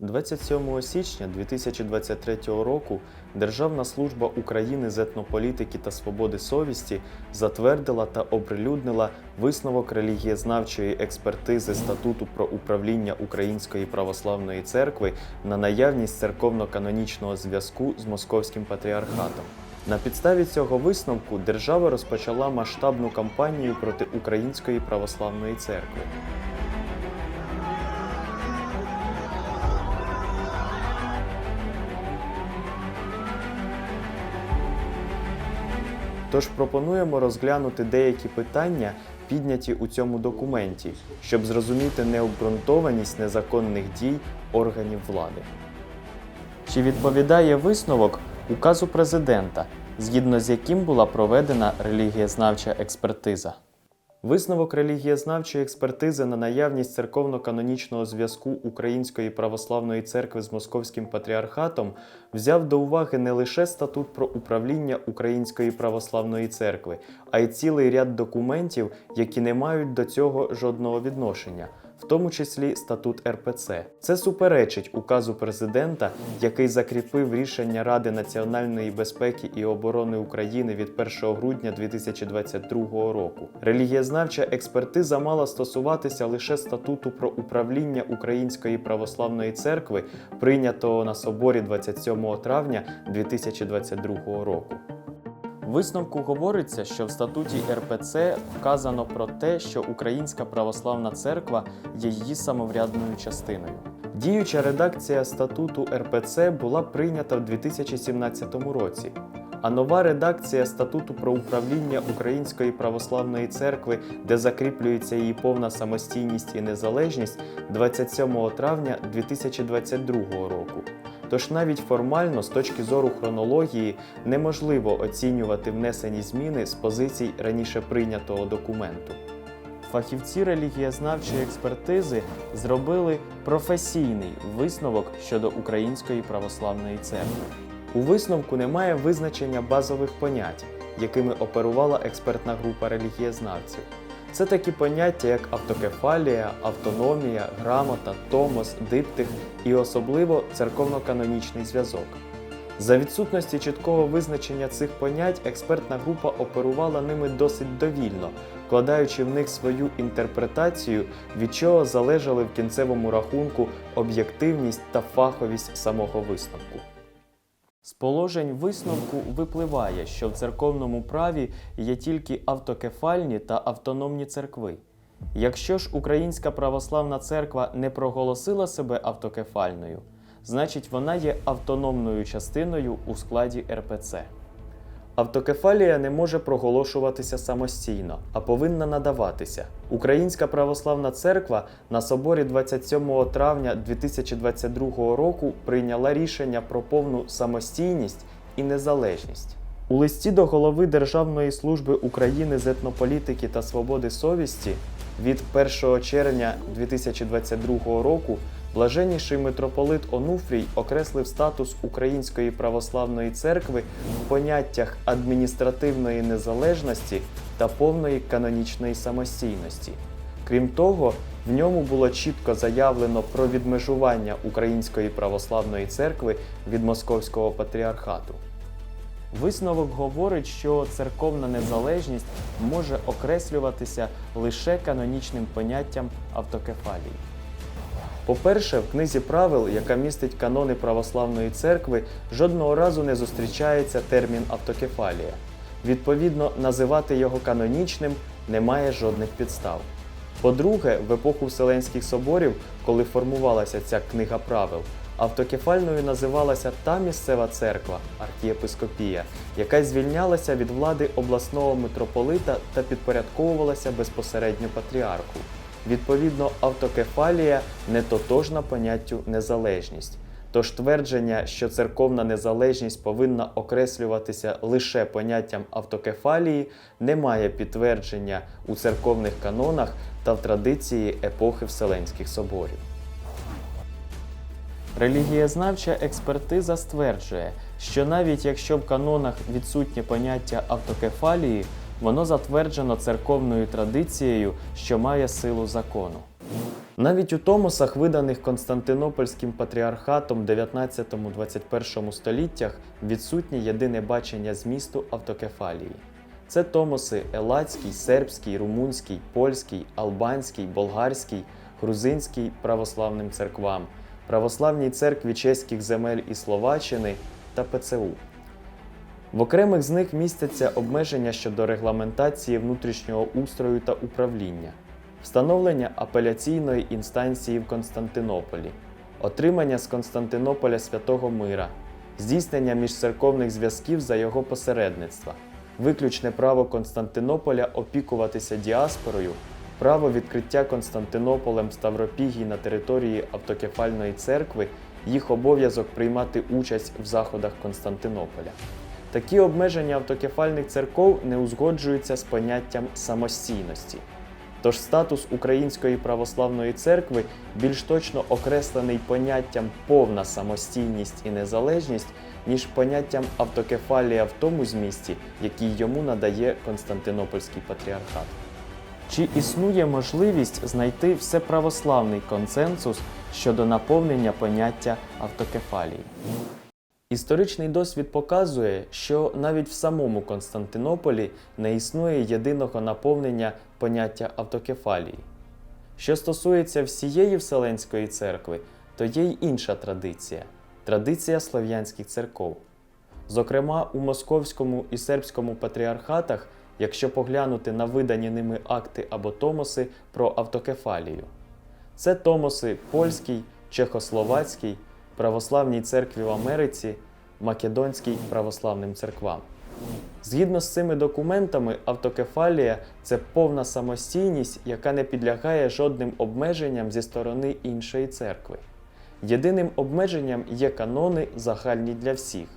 27 січня 2023 року Державна служба України з етнополітики та свободи совісті затвердила та оприлюднила висновок релігієзнавчої експертизи статуту про управління Української православної церкви на наявність церковно-канонічного зв'язку з Московським патріархатом. На підставі цього висновку держава розпочала масштабну кампанію проти Української православної церкви. Тож пропонуємо розглянути деякі питання, підняті у цьому документі, щоб зрозуміти необґрунтованість незаконних дій органів влади. Чи відповідає висновок указу президента, згідно з яким була проведена релігієзнавча експертиза? Висновок релігієзнавчої експертизи на наявність церковно-канонічного зв'язку Української православної церкви з Московським патріархатом взяв до уваги не лише статут про управління Української православної церкви, а й цілий ряд документів, які не мають до цього жодного відношення. В тому числі статут РПЦ. Це суперечить указу президента, який закріпив рішення Ради національної безпеки і оборони України від 1 грудня 2022 року. Релігієзнавча експертиза мала стосуватися лише статуту про управління Української православної церкви, прийнятого на соборі 27 травня 2022 року. Висновку говориться, що в статуті РПЦ вказано про те, що Українська православна церква є її самоврядною частиною. Діюча редакція статуту РПЦ була прийнята в 2017 році. А нова редакція статуту про управління Української православної церкви, де закріплюється її повна самостійність і незалежність 27 травня 2022 року. Тож навіть формально, з точки зору хронології, неможливо оцінювати внесені зміни з позицій раніше прийнятого документу. Фахівці релігієзнавчої експертизи зробили професійний висновок щодо Української православної церкви. У висновку немає визначення базових понять, якими оперувала експертна група релігієзнавців. Це такі поняття, як автокефалія, автономія, грамота, томос, диптих і особливо церковно-канонічний зв'язок. За відсутності чіткого визначення цих понять, експертна група оперувала ними досить довільно, вкладаючи в них свою інтерпретацію, від чого залежали в кінцевому рахунку об'єктивність та фаховість самого висновку. З положень висновку випливає, що в церковному праві є тільки автокефальні та автономні церкви. Якщо ж Українська православна церква не проголосила себе автокефальною, значить вона є автономною частиною у складі РПЦ. Автокефалія не може проголошуватися самостійно, а повинна надаватися. Українська православна церква на соборі 27 травня 2022 року прийняла рішення про повну самостійність і незалежність. У листі до голови Державної служби України з етнополітики та свободи совісті від 1 червня 2022 року Блаженніший митрополит Онуфрій окреслив статус Української православної церкви в поняттях адміністративної незалежності та повної канонічної самостійності. Крім того, в ньому було чітко заявлено про відмежування Української православної церкви від Московського патріархату. Висновок говорить, що церковна незалежність може окреслюватися лише канонічним поняттям автокефалії. По-перше, в книзі правил, яка містить канони православної церкви, жодного разу не зустрічається термін автокефалія. Відповідно, називати його канонічним немає жодних підстав. По-друге, в епоху Вселенських соборів, коли формувалася ця книга правил, автокефальною називалася та місцева церква, архієпископія, яка звільнялася від влади обласного митрополита та підпорядковувалася безпосередньо патріарху. Відповідно, автокефалія не тотожна поняттю незалежність. Тож твердження, що церковна незалежність повинна окреслюватися лише поняттям автокефалії, не має підтвердження у церковних канонах та в традиції епохи Вселенських соборів. Релігієзнавча експертиза стверджує, що навіть якщо в канонах відсутнє поняття автокефалії, воно затверджено церковною традицією, що має силу закону. Навіть у томосах, виданих Константинопольським патріархатом 19-21 століттях, відсутнє єдине бачення змісту автокефалії. Це томоси елацький, сербський, румунський, польський, албанський, болгарський, грузинський православним церквам, православній церкві чеських земель і Словаччини та ПЦУ. В окремих з них містяться обмеження щодо регламентації внутрішнього устрою та управління, встановлення апеляційної інстанції в Константинополі, отримання з Константинополя святого мира, здійснення міжцерковних зв'язків за його посередництва, виключне право Константинополя опікуватися діаспорою, право відкриття Константинополем Ставропігій на території автокефальної церкви, їх обов'язок приймати участь в заходах Константинополя. Такі обмеження автокефальних церков не узгоджуються з поняттям самостійності. Тож статус Української православної церкви більш точно окреслений поняттям повна самостійність і незалежність, ніж поняттям автокефалія в тому змісті, який йому надає Константинопольський патріархат. Чи існує можливість знайти всеправославний консенсус щодо наповнення поняття автокефалії? Історичний досвід показує, що навіть в самому Константинополі не існує єдиного наповнення поняття автокефалії. Що стосується всієї Вселенської церкви, то є й інша традиція традиція слов'янських церков. Зокрема, у московському і сербському патріархатах, якщо поглянути на видані ними акти або томоси про автокефалію. Це томоси польський, чехословацький, православній церкві в Америці, Македонській православним церквам. Згідно з цими документами, автокефалія це повна самостійність, яка не підлягає жодним обмеженням зі сторони іншої церкви. Єдиним обмеженням є канони загальні для всіх.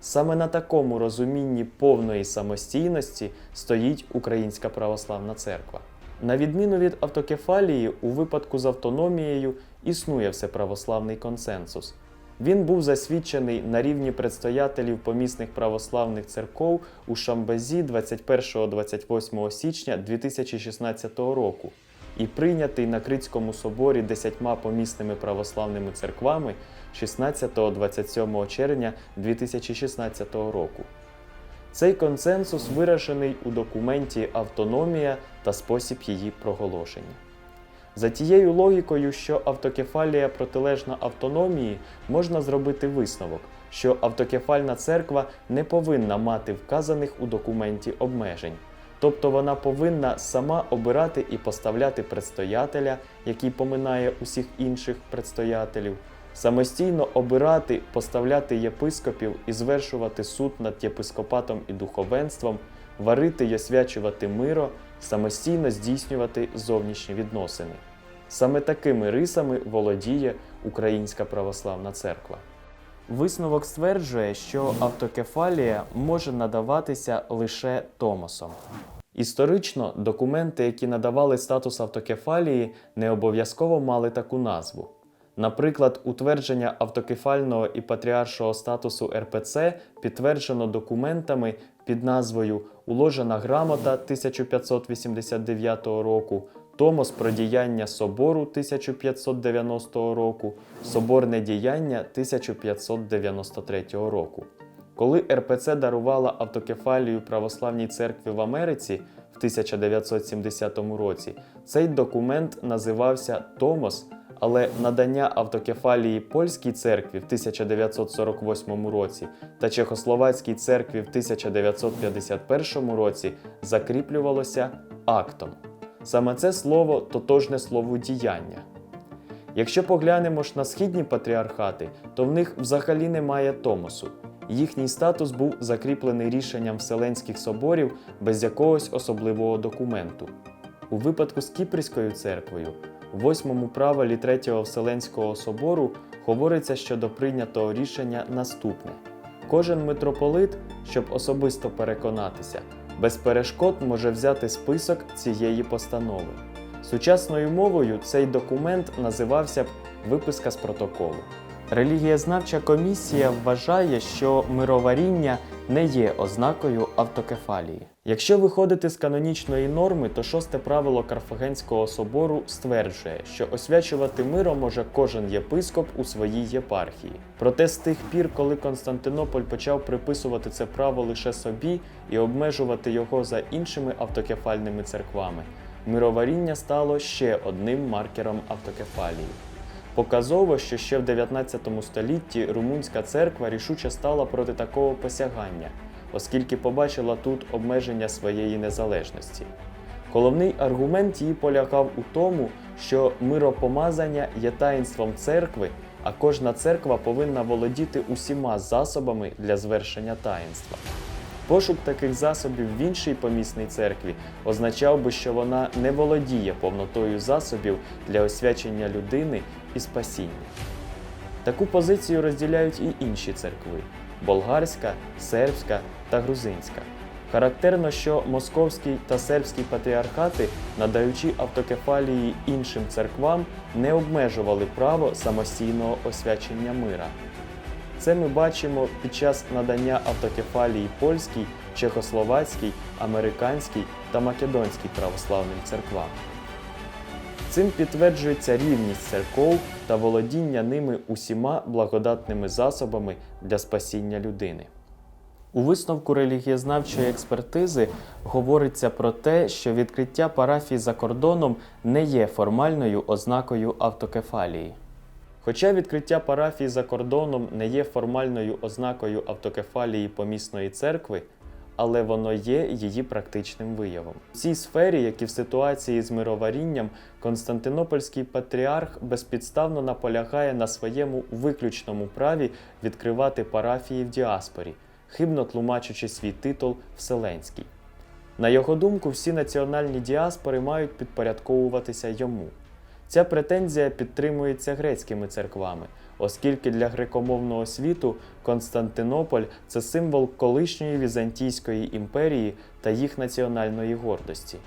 Саме на такому розумінні повної самостійності стоїть Українська православна церква. На відміну від автокефалії, у випадку з автономією існує всеправославний консенсус. Він був засвідчений на рівні предстоятелів помісних православних церков у Шамбезі 21-28 січня 2016 року і прийнятий на Критському соборі десятьма помісними православними церквами 16-27 червня 2016 року. Цей консенсус виражений у документі Автономія та спосіб її проголошення. За тією логікою, що автокефалія протилежна автономії, можна зробити висновок, що автокефальна церква не повинна мати вказаних у документі обмежень, тобто вона повинна сама обирати і поставляти предстоятеля, який поминає усіх інших предстоятелів, самостійно обирати, поставляти єпископів і звершувати суд над єпископатом і духовенством, варити й освячувати миро, самостійно здійснювати зовнішні відносини. Саме такими рисами володіє Українська православна церква. Висновок стверджує, що автокефалія може надаватися лише томосом. Історично документи, які надавали статус автокефалії, не обов'язково мали таку назву. Наприклад, утвердження автокефального і патріаршого статусу РПЦ підтверджено документами під назвою Уложена грамота 1589 року, Томос про діяння собору 1590 року, Соборне діяння 1593 року. Коли РПЦ дарувала автокефалію Православній церкві в Америці в 1970 році, цей документ називався Томос, але надання автокефалії польській церкві в 1948 році та Чехословацькій церкві в 1951 році закріплювалося актом. Саме це слово тотожне слову діяння. Якщо поглянемо ж на східні патріархати, то в них взагалі немає томосу. Їхній статус був закріплений рішенням Вселенських соборів без якогось особливого документу. У випадку з Кіпрською церквою, у восьмому правилі Третього Вселенського собору говориться щодо прийнятого рішення наступне: кожен митрополит, щоб особисто переконатися, без перешкод може взяти список цієї постанови. Сучасною мовою цей документ називався б виписка з протоколу. Релігієзнавча комісія вважає, що мироваріння не є ознакою автокефалії. Якщо виходити з канонічної норми, то шосте правило Карфагенського собору стверджує, що освячувати миром може кожен єпископ у своїй єпархії. Проте з тих пір, коли Константинополь почав приписувати це право лише собі і обмежувати його за іншими автокефальними церквами, мироваріння стало ще одним маркером автокефалії. Показово, що ще в 19 столітті румунська церква рішуче стала проти такого посягання, оскільки побачила тут обмеження своєї незалежності. Головний аргумент її полягав у тому, що миропомазання є таїнством церкви, а кожна церква повинна володіти усіма засобами для звершення таїнства. Пошук таких засобів в іншій помісній церкві означав би, що вона не володіє повнотою засобів для освячення людини і спасіння. Таку позицію розділяють і інші церкви болгарська, сербська та грузинська. Характерно, що московський та сербський патріархати, надаючи автокефалії іншим церквам, не обмежували право самостійного освячення мира. Це ми бачимо під час надання автокефалії польській, чехословацькій, американській та македонській православним церквам. Цим підтверджується рівність церков та володіння ними усіма благодатними засобами для спасіння людини. У висновку релігієзнавчої експертизи говориться про те, що відкриття парафій за кордоном не є формальною ознакою автокефалії. Хоча відкриття парафій за кордоном не є формальною ознакою автокефалії помісної церкви, але воно є її практичним виявом. У цій сфері, як і в ситуації з мироварінням, Константинопольський патріарх безпідставно наполягає на своєму виключному праві відкривати парафії в діаспорі, хибно тлумачучи свій титул Вселенський. На його думку, всі національні діаспори мають підпорядковуватися йому. Ця претензія підтримується грецькими церквами, оскільки для грекомовного світу Константинополь це символ колишньої Візантійської імперії та їх національної гордості.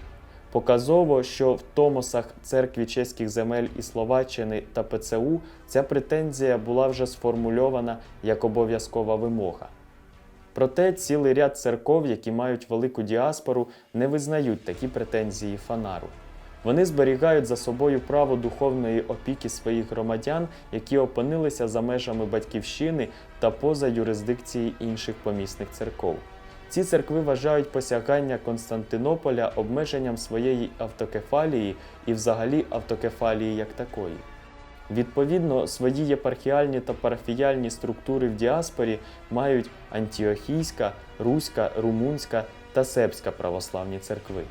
Показово, що в Томосах церкві чеських земель і Словаччини та ПЦУ ця претензія була вже сформульована як обов'язкова вимога. Проте цілий ряд церков, які мають велику діаспору, не визнають такі претензії фанару. Вони зберігають за собою право духовної опіки своїх громадян, які опинилися за межами батьківщини та поза юрисдикції інших помісних церков. Ці церкви вважають посягання Константинополя обмеженням своєї автокефалії і взагалі автокефалії як такої. Відповідно, свої єпархіальні та парафіяльні структури в діаспорі мають антіохійська, руська, румунська та сербська православні церкви.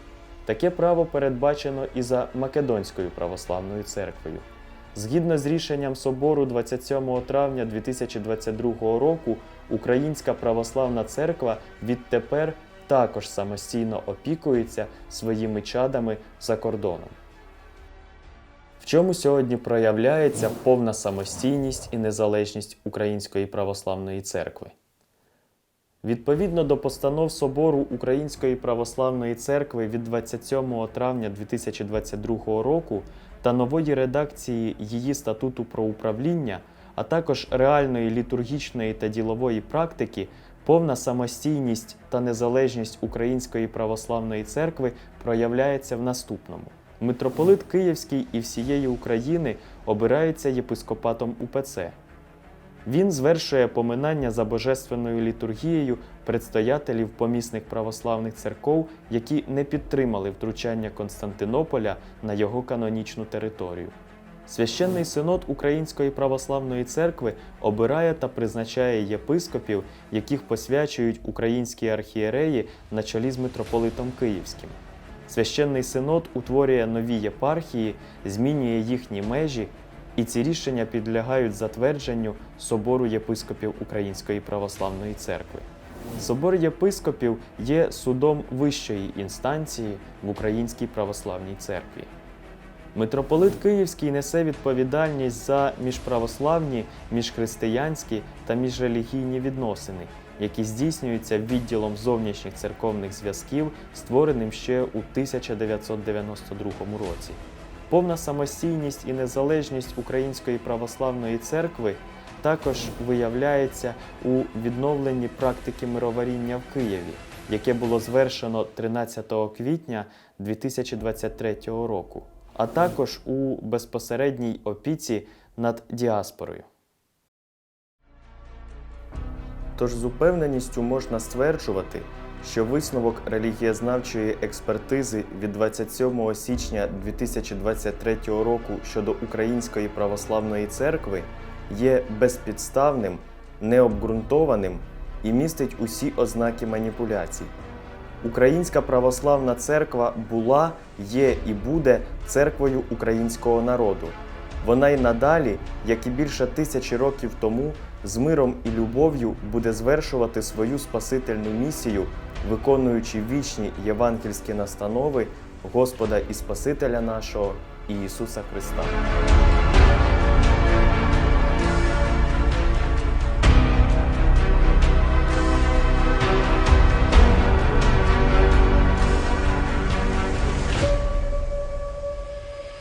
Таке право передбачено і за Македонською православною церквою. Згідно з рішенням собору 27 травня 2022 року, Українська православна церква відтепер також самостійно опікується своїми чадами за кордоном. Чому сьогодні проявляється повна самостійність і незалежність Української православної церкви? Відповідно до постанов Собору Української православної церкви від 27 травня 2022 року та нової редакції її статуту про управління, а також реальної літургічної та ділової практики, повна самостійність та незалежність Української православної церкви проявляється в наступному. Митрополит Київський і всієї України обирається єпископатом УПЦ. Він звершує поминання за божественною літургією предстоятелів помісних православних церков, які не підтримали втручання Константинополя на його канонічну територію. Священний синод Української православної церкви обирає та призначає єпископів, яких посвячують українські архієреї на чолі з митрополитом Київським. Священний синод утворює нові єпархії, змінює їхні межі і ці рішення підлягають затвердженню Собору єпископів Української православної церкви. Собор єпископів є судом вищої інстанції в Українській православній церкві. Митрополит Київський несе відповідальність за міжправославні, міжхристиянські та міжрелігійні відносини, які здійснюються відділом зовнішніх церковних зв'язків, створеним ще у 1992 році. Повна самостійність і незалежність Української православної церкви також виявляється у відновленні практики мироваріння в Києві. яке було звершено 13 квітня 2023 року, а також у безпосередній опіці над діаспорою. Тож з упевненістю можна стверджувати, що висновок релігієзнавчої експертизи від 27 січня 2023 року щодо Української православної церкви є безпідставним, необґрунтованим і містить усі ознаки маніпуляцій. Українська православна церква була, є і буде церквою українського народу. Вона й надалі, як і більше тисячі років тому, з миром і любов'ю буде звершувати свою спасительну місію, виконуючи вічні євангельські настанови Господа і Спасителя нашого Ісуса Христа.